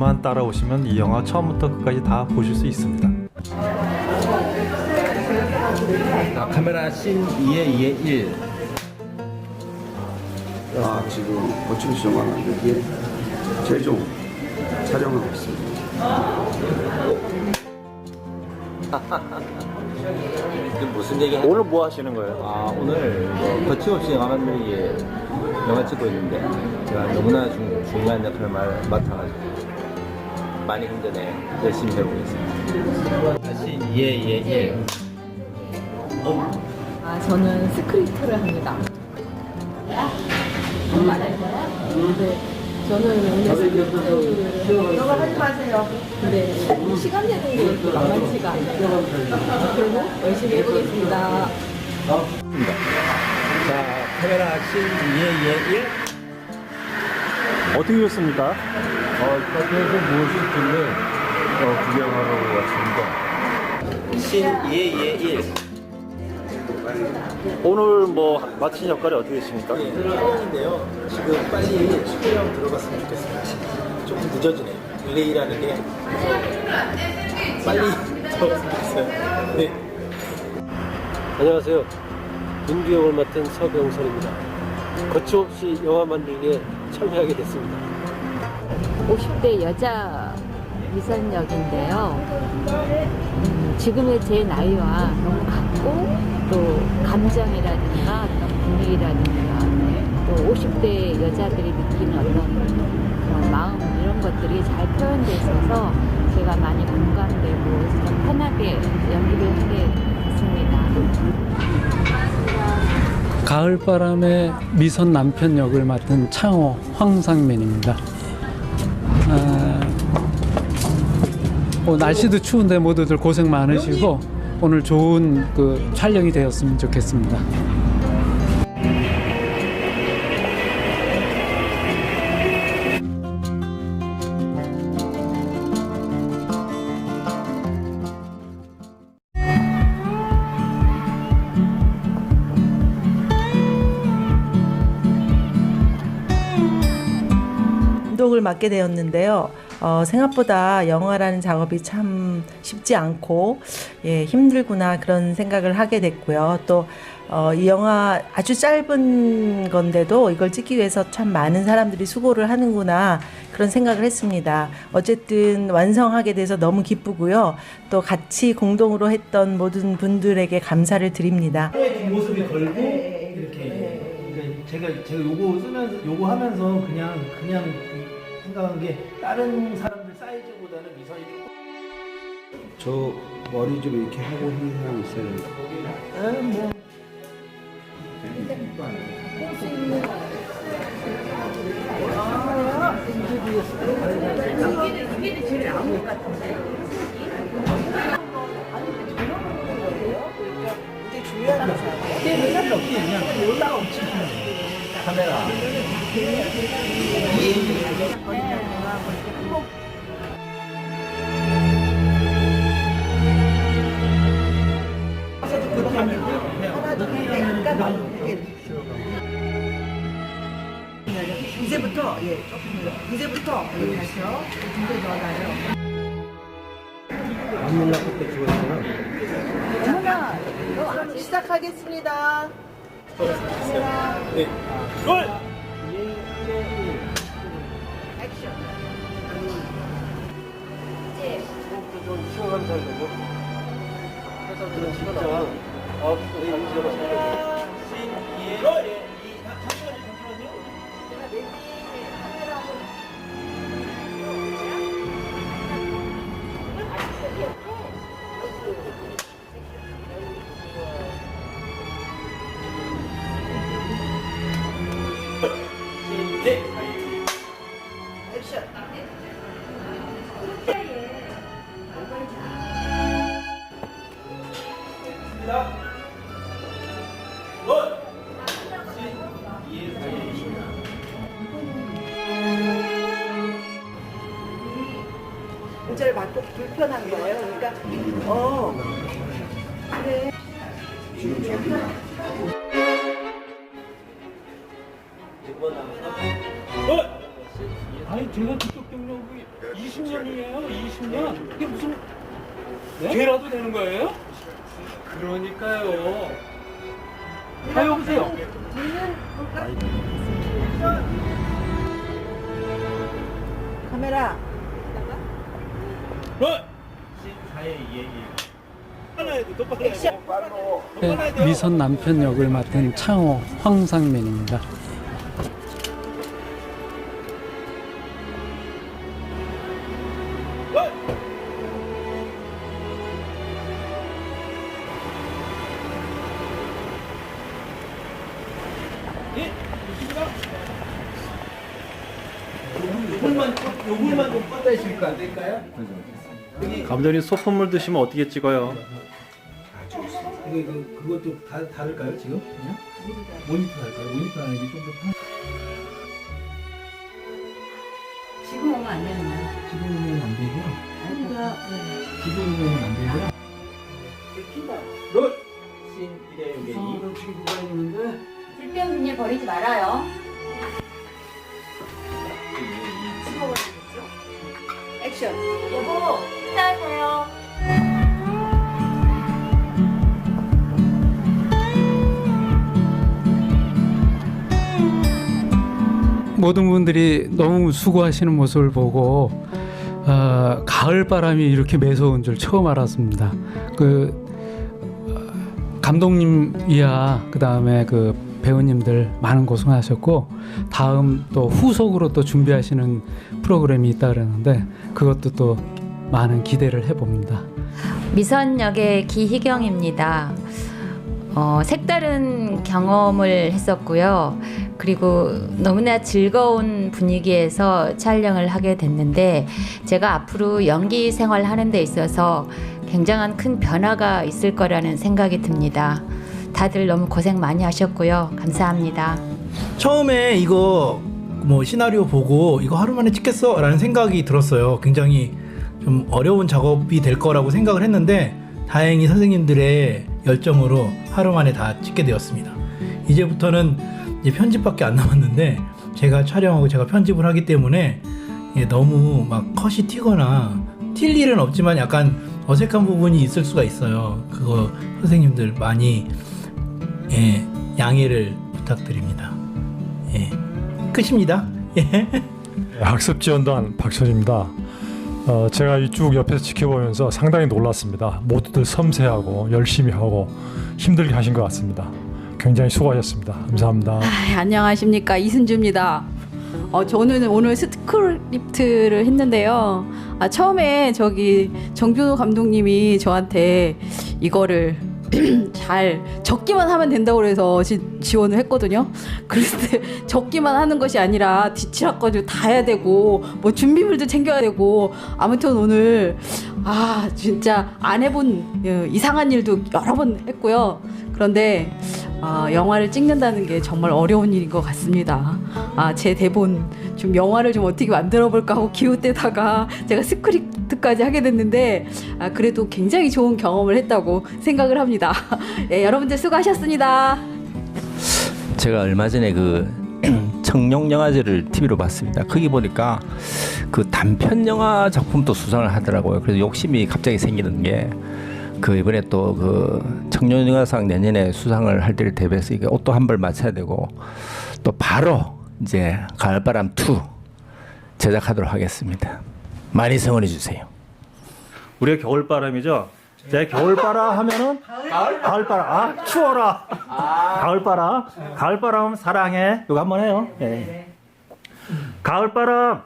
저만 따라오시면 이 영화 처음부터 끝까지 다 보실 수 있습니다. 아, 카메라 씬 2에 2에 1. 아, 지금 고층 시정하는 여기에 최종 촬영하고 있습니다. 지금 무슨 얘기 하 오늘 뭐 하시는 거예요? 아, 오늘 뭐 거침없이 영화 만들기에 영화 찍고 있는데 제가 너무나 중, 중요한 역할을 말, 맡아가지고 많이 힘드네요. 열심히 해보겠습니다. 씬 2에 2에 1. 아, 저는 스크립트를 합니다. 네, 저는 원래 스크립트를 이거 하지 마세요. 근데 시간 내는 게 만만치가 않아요. 그리고 열심히 해보겠습니다. 자, 카메라 씬 2에 2에 1. 어떻게 됐습니까? 어, 카페에서 무엇이 있길래 어, 구경하러 왔습니다. 씬 2에 2에 1. 오늘 뭐 마친 역할이 어떻게 되십니까? 네, 촬영인데요. 지금 빨리 촬영 들어갔으면 좋겠습니다. 조금 늦어지네요. 릴레이라는 게 빨리 들어갔으면 좋겠어요. 네. 안녕하세요. 윤기 역을 맡은 서병선입니다. 거침없이 영화 만들기에 참여하게 됐습니다. 50대 여자 미선역인데요. 음, 지금의 제 나이와 너무 같고 또 감정이라든가 어떤 분위기라든가 또 50대 여자들이 느끼는 어떤 그런 마음 이런 것들이 잘 표현돼 있어서 제가 많이 공감되고 좀 편하게 연기를 하게 됐습니다. 가을바람의 미선 남편 역을 맡은 창호 황상민입니다. 아, 뭐 날씨도 추운데 모두들 고생 많으시고 오늘 좋은 그 촬영이 되었으면 좋겠습니다. 감독을 맡게 되었는데요. 어, 생각보다 영화라는 작업이 참 쉽지 않고 예, 힘들구나 그런 생각을 하게 됐고요. 또 어, 이 영화 아주 짧은 건데도 이걸 찍기 위해서 참 많은 사람들이 수고를 하는구나 그런 생각을 했습니다. 어쨌든 완성하게 돼서 너무 기쁘고요. 또 같이 공동으로 했던 모든 분들에게 감사를 드립니다. 모습이 걸고 이렇게 그러니까 제가 제가 요거 쓰면서 요거 하면서 그냥 그냥 생각한 게 다른 사람들 사이즈보다는 미선이 조금 저 머리 좀 이렇게 하고 하는 사람 있어요. 뭐 카메라 이제부터 이제부터 예, 다시요. 좀더 넣어놔요. 안밀라 때 죽었잖아 어머나, 그럼 시작하겠습니다. 네. 좀 쉬어가면 잘 되고. 회사들은 진짜 아, 우리 문제가 생 문제를 받고 불편한 거예요. 그러니까 어 그래. 아니 제가 그쪽 경력이 20년이에요, 20년. 이게 무슨 죄라도 되는 거예요? 그러니까요. 아, 여보세요. 카메라. 네, 미선 남편 역을 맡은 창호 황상민입니다. 요물만 요물만 좀 꺼내실까 안 될까요? 감독님 소품물 드시면 어떻게 찍어요? 이게 그 그것도 다 다를까요 지금? 그냥? 모니터 할까요? 모니터 하는 게 좀 더 편. 지금 오면 안 되는 거예요. 지금은 안 되고요. 지금은 안 되고요. 롤! 신 이대용 개이. 쓸데없는 일 버리지 말아요. 액션. 여보, 인사하세요. 모든 분들이 너무 수고하시는 모습을 보고 어, 가을 바람이 이렇게 매서운 줄 처음 알았습니다. 그 어, 감독님 이하 그 다음에 그 배우님들 많은 고생하셨고 다음 또 후속으로 또 준비하시는 프로그램이 있다 그러는데 그것도 또 많은 기대를 해봅니다. 미선역의 기희경입니다. 어, 색다른 경험을 했었고요. 그리고 너무나 즐거운 분위기에서 촬영을 하게 됐는데 제가 앞으로 연기 생활 하는 데 있어서 굉장한 큰 변화가 있을 거라는 생각이 듭니다. 다들 너무 고생 많이 하셨고요. 감사합니다. 처음에 이거 뭐 시나리오 보고 이거 하루 만에 찍겠어 라는 생각이 들었어요. 굉장히 좀 어려운 작업이 될 거라고 생각을 했는데 다행히 선생님들의 열정으로 하루 만에 다 찍게 되었습니다. 이제부터는 이제 편집밖에 안 남았는데 제가 촬영하고 제가 편집을 하기 때문에 예, 너무 막 컷이 튀거나 튈 일은 없지만 약간 어색한 부분이 있을 수가 있어요. 그거 선생님들 많이 예, 양해를 부탁드립니다. 예, 끝입니다. 예. 학습 지원단 박철입니다. 어, 제가 이쭉 옆에서 지켜보면서 상당히 놀랐습니다. 모두들 섬세하고 열심히 하고 힘들게 하신 것 같습니다. 굉장히 수고하셨습니다. 감사합니다. 아, 안녕하십니까 이순주입니다. 어, 저는 오늘 스크립트를 했는데요. 아, 처음에 저기 정준호 감독님이 저한테 이거를 잘 적기만 하면 된다고 그래서 지, 지원을 했거든요. 그런데 적기만 하는 것이 아니라 뒤치락까지 다 해야 되고 뭐 준비물도 챙겨야 되고 아무튼 오늘 아 진짜 안 해본 어, 이상한 일도 여러 번 했고요. 그런데 아, 영화를 찍는다는 게 정말 어려운 일인 것 같습니다. 아, 제 대본 좀 영화를 좀 어떻게 만들어 볼까 하고 기웃대다가 제가 스크립트까지 하게 됐는데 아, 그래도 굉장히 좋은 경험을 했다고 생각을 합니다. 예, 여러분들 수고하셨습니다. 제가 얼마 전에 그 청룡 영화제를 TV로 봤습니다. 거기 보니까 그 단편 영화 작품도 수상을 하더라고요. 그래서 욕심이 갑자기 생기는 게 그 이번에 또 그 청룡 영화상 내년에 수상을 할 때를 대비해서 이게 옷도 한 벌 맞춰야 되고 또 바로 이제 가을바람 2 제작하도록 하겠습니다. 많이 성원해 주세요. 우리가 겨울바람이죠. 제가 겨울바람 하면은 가을바람. 아 추워라. 가을바람. 가을바람 사랑해. 이거 한번 해요. 예. 가을바람.